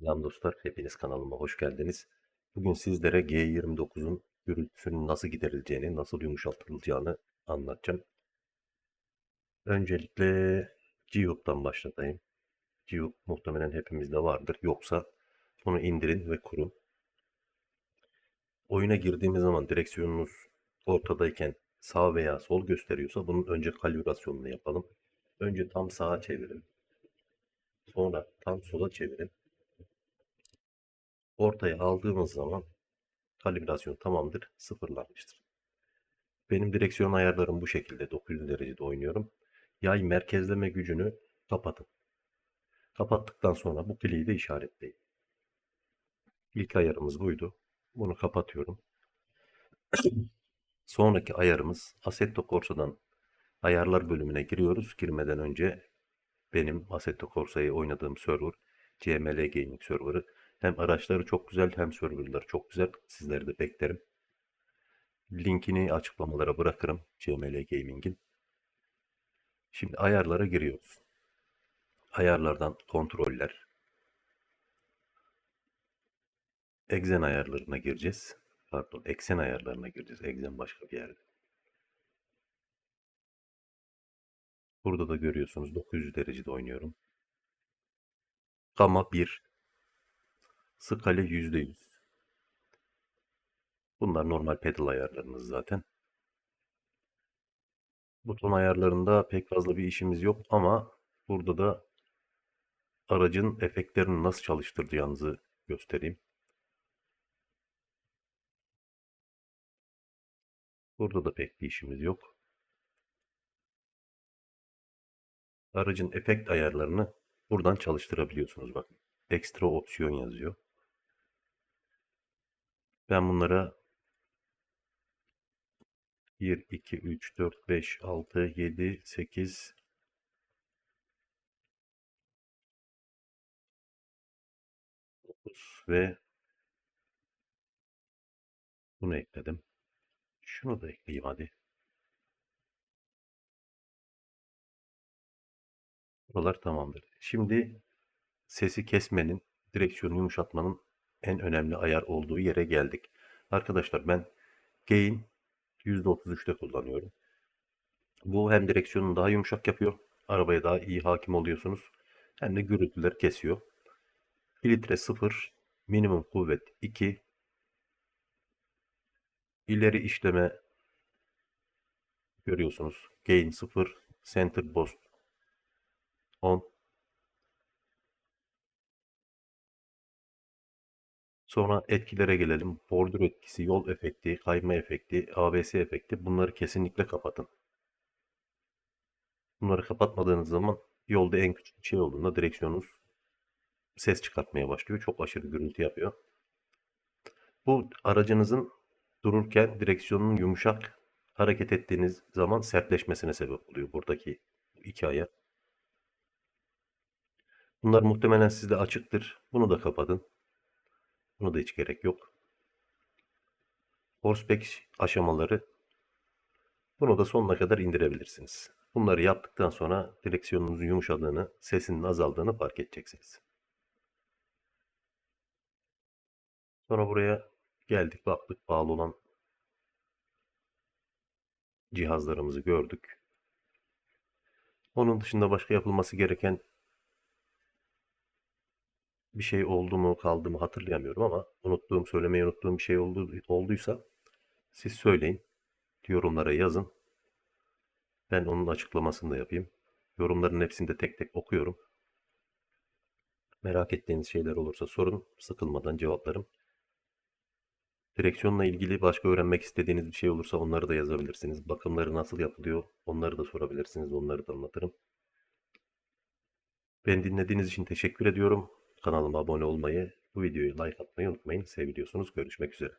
Selam dostlar, hepiniz kanalıma hoş geldiniz. Bugün sizlere G29'un gürültüsünün nasıl giderileceğini, nasıl yumuşatılacağını anlatacağım. Öncelikle Giyup'tan başlatayım. Giyup muhtemelen hepimizde vardır. Yoksa bunu indirin ve kurun. Oyuna girdiğimiz zaman direksiyonunuz ortadayken sağ veya sol gösteriyorsa bunun önce kalibrasyonunu yapalım. Önce tam sağa çevirin. Sonra tam sola çevirin. Ortaya aldığımız zaman kalibrasyon tamamdır, sıfırlanmıştır. Benim direksiyon ayarlarım bu şekilde 900 derecede oynuyorum. Yay merkezleme gücünü kapatın. Kapattıktan sonra bu kliği de işaretleyin. İlk ayarımız buydu. Bunu kapatıyorum. Sonraki ayarımız Assetto Corsa'dan ayarlar bölümüne giriyoruz. Girmeden önce benim Assetto Corsa'yı oynadığım server CML Gaming serverı hem araçları çok güzel hem serverları çok güzel. Sizleri de beklerim. Linkini açıklamalara bırakırım CML Gaming'in. Şimdi ayarlara giriyoruz. Ayarlardan kontroller. Exen ayarlarına gireceğiz. Pardon, eksen ayarlarına gireceğiz. Exen başka bir yerde. Burada da görüyorsunuz 900 derecede oynuyorum. Gamma 1. Skala %100. Bunlar normal pedal ayarlarınız zaten. Buton ayarlarında pek fazla bir işimiz yok ama burada da aracın efektlerini nasıl çalıştıracağınızı göstereyim. Burada da pek bir işimiz yok. Aracın efekt ayarlarını buradan çalıştırabiliyorsunuz. Bakın ekstra opsiyon yazıyor. Ben bunlara 1, 2, 3, 4, 5, 6, 7, 8, ve bunu ekledim. Şunu da ekleyeyim hadi. Buralar tamamdır. Şimdi sesi kesmenin, direksiyonu yumuşatmanın en önemli ayar olduğu yere geldik. Arkadaşlar ben gain %33'te kullanıyorum. Bu hem direksiyonu daha yumuşak yapıyor. Arabaya daha iyi hakim oluyorsunuz. Hem de gürültüleri kesiyor. Filtre 0, minimum kuvvet 2, ileri işleme görüyorsunuz. Gain 0, center boost 10. Sonra etkilere gelelim. Bordür etkisi, yol efekti, kayma efekti, ABS efekti bunları kesinlikle kapatın. Bunları kapatmadığınız zaman yolda en küçük şey olduğunda direksiyonunuz ses çıkartmaya başlıyor. Çok aşırı gürültü yapıyor. Bu aracınızın dururken direksiyonun yumuşak hareket ettiğiniz zaman sertleşmesine sebep oluyor buradaki iki ayar. Bunlar muhtemelen sizde açıktır. Bunu da kapatın. Bunu da hiç gerek yok. Horseback aşamaları bunu da sonuna kadar indirebilirsiniz. Bunları yaptıktan sonra direksiyonunuzun yumuşadığını, sesinin azaldığını fark edeceksiniz. Sonra buraya geldik, baktık bağlı olan cihazlarımızı gördük. Onun dışında başka yapılması gereken bir şey oldu mu kaldı mı hatırlayamıyorum ama unuttuğum, söylemeyi unuttuğum bir şey oldu, olduysa siz söyleyin. Yorumlara yazın. Ben onun açıklamasını da yapayım. Yorumların hepsini de tek tek okuyorum. Merak ettiğiniz şeyler olursa sorun. Sıkılmadan cevaplarım. Direksiyonla ilgili başka öğrenmek istediğiniz bir şey olursa onları da yazabilirsiniz. Bakımları nasıl yapılıyor onları da sorabilirsiniz. Onları da anlatırım. Ben dinlediğiniz için teşekkür ediyorum. Kanalıma abone olmayı, bu videoyu like atmayı unutmayın. Seviliyorsunuz. Görüşmek üzere.